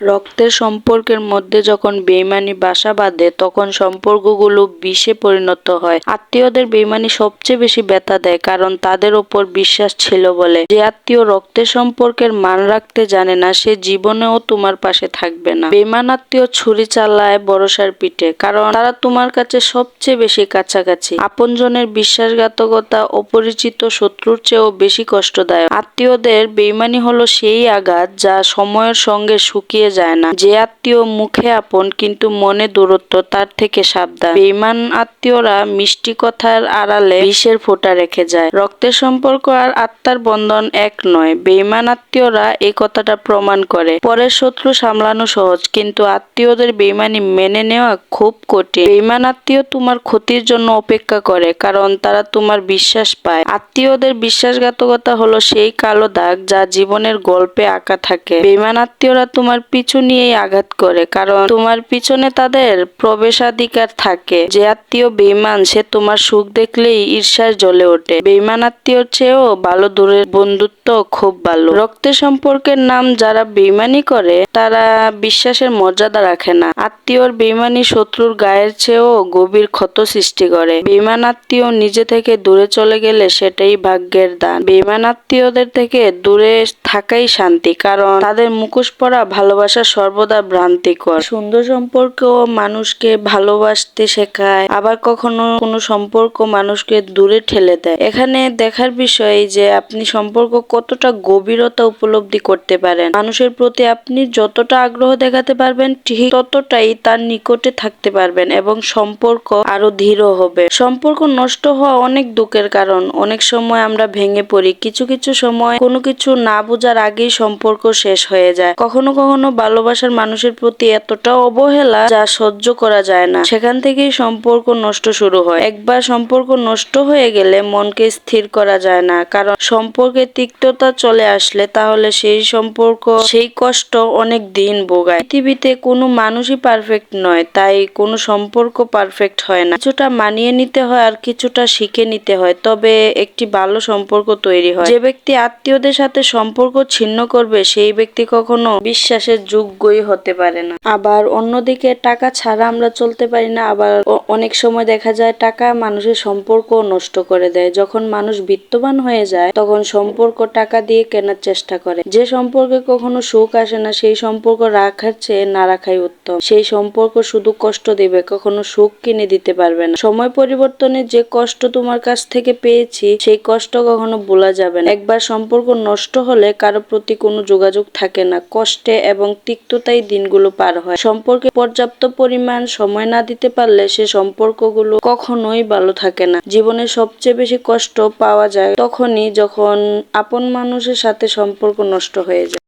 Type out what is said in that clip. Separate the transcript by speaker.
Speaker 1: রক্তের সম্পর্কের মধ্যে যখন বেইমানি বাসা বাঁধে, তখন সম্পর্কগুলো বিষে পরিণত হয়। আত্মীয়দের বেইমানি সবচেয়ে বেশি ব্যথা দেয়, কারণ তাদের ওপর বিশ্বাস ছিল বলে। যে আত্মীয় রক্তের সম্পর্কের মান রাখতে জানে না, সে জীবনেও তোমার পাশে থাকবে না। বেমান আত্মীয় ছুরি চালায় বড়সার পিঠে, কারণ তারা তোমার কাছে সবচেয়ে বেশি কাছাকাছি। আপনজনের বিশ্বাসঘাতকতা অপরিচিত শত্রুর চেয়েও বেশি কষ্টদায়ক। আত্মীয়দের বেইমানি হলো সেই আঘাত যা সময়ের সঙ্গে শুকিয়ে যায় না। যে আত্মীয় মুখে আপন, কিন্তু মনে দূরত্ব, তার থেকে সাবধান। বেইমান আত্মীয়রা মিষ্টি কথার আড়ালে বিষের ফোঁটা রেখে যায়। রক্তের সম্পর্ক আর আত্মার বন্ধন এক নয়। বেইমান আত্মীয়রা এই কথাটা প্রমাণ করে। পরের শত্রু সামলানো সহজ, কিন্তু আত্মীয়দের বেইমানি মেনে নেওয়া খুব কঠিন। বেইমান আত্মীয় তোমার ক্ষতির জন্য অপেক্ষা করে, কারণ তারা তোমার বিশ্বাস পায়। আত্মীয়দের বিশ্বাসঘাতকতা হলো সেই কালো দাগ যা জীবনের গল্পে আঁকা থাকে। বেইমান আত্মীয়রা তোমার পিছু নিয়েই আঘাত করে, কারণ তোমার পিছনে তাদের প্রবেশাধিকার থাকে। যে আত্মীয় বেইমান সে তোমার সুখ দেখলেই ঈর্ষার জ্বলে ওঠে। বেইমান আত্মীয়র চেয়েও ভালো দূরের বন্ধুত্ব খুব ভালো। রক্তের সম্পর্কের নাম যারা বেইমানি করে, তারা বিশ্বাসের মর্যাদা রাখে না। আত্মীয়র বেইমানি শত্রুর গায়ের চেয়েও গভীর ক্ষত সৃষ্টি করে। বেইমান আত্মীয় নিজে থেকে দূরে চলে গেলে সেটাই ভাগ্যের দান। বেইমান আত্মীয়দের থেকে দূরে থাকাই শান্তি, কারণ তাদের মুখোশ পরা ভালোবাসা সর্বদা ভ্রান্তিকর। সুন্দর সম্পর্ক মানুষকে ভালোবাসতে শেখায়, আবার কখনো কোনো সম্পর্ক মানুষকে দূরে ঠেলে দেয়। এখানে দেখার বিষয় যে, আপনি সম্পর্ক কতটা গভীরতা উপলব্ধি করতে পারেন। মানুষের প্রতি আপনি যতটা আগ্রহ দেখাতে পারবেন, ঠিক ততটাই তার নিকটে থাকতে পারবেন এবং সম্পর্ক আরও দৃঢ় হবে। সম্পর্ক নষ্ট হওয়া অনেক দুঃখের কারণ। অনেক সময় আমরা ভেঙে পড়ি। কিছু কিছু সময় কোনো কিছু না বোঝার আগেই সম্পর্ক শেষ হয়ে যায়। কখনো কখনো ভালোবাসার মানুষের প্রতি এতটা অবহেলা যা সহ্য করা যায় না। সেখান থেকেই সম্পর্ক নষ্ট শুরু হয়। একবার সম্পর্ক নষ্ট হয়ে গেলে মনকে স্থির করা যায় না, কারণ সম্পর্কে তিক্ততা চলে আসলে তাহলে সেই সম্পর্ক, সেই কষ্ট অনেক দিন ভোগায়। পৃথিবীতে কোনো মানুষই পারফেক্ট নয়, তাই কোনো সম্পর্ক পারফেক্ট হয় না। কিছুটা মানিয়ে নিতে হয় আর কিছুটা শিখে নিতে হয়, তবে একটি ভালো সম্পর্ক তৈরি হয়। যে ব্যক্তি আত্মীয়দের সাথে সম্পর্ক ছিন্ন করবে, সেই ব্যক্তি কখনো বিশ্বাসের যোগ্যই হতে পারে না। আবার অন্যদিকে টাকা ছাড়া আমরা চলতে পারি না, আবার অনেক সময় দেখা যায় টাকা মানুষের সম্পর্ক নষ্ট করে দেয়। যখন মানুষ বিত্তবান হয়ে যায়, তখন সম্পর্ক টাকা দিয়ে কেনার চেষ্টা করে। যে সম্পর্কে কখনো সুখ আসে না, সেই সম্পর্ক রাখার চেয়ে না রাখাই উত্তম। সেই সম্পর্ক শুধু কষ্ট দিবে, কখনো সুখ কিনে দিতে পারবে না। সময় পরিবর্তনে যে কষ্ট তোমার কাছ থেকে পেয়েছি, সেই কষ্ট কখনো ভোলা যাবে না। একবার সম্পর্ক নষ্ট হলে কারও প্রতি কোনো যোগাযোগ থাকে না। কষ্টে এবং তিক্ততাই দিনগুলো পার হয়। সম্পর্কে পর্যাপ্ত পরিমাণ সময় না দিতে পারলে সে সম্পর্কগুলো কখনোই ভালো থাকে না। জীবনে সবচেয়ে বেশি কষ্ট পাওয়া যায় তখনই যখন আপন মানুষের সাথে সম্পর্ক নষ্ট হয়ে যায়।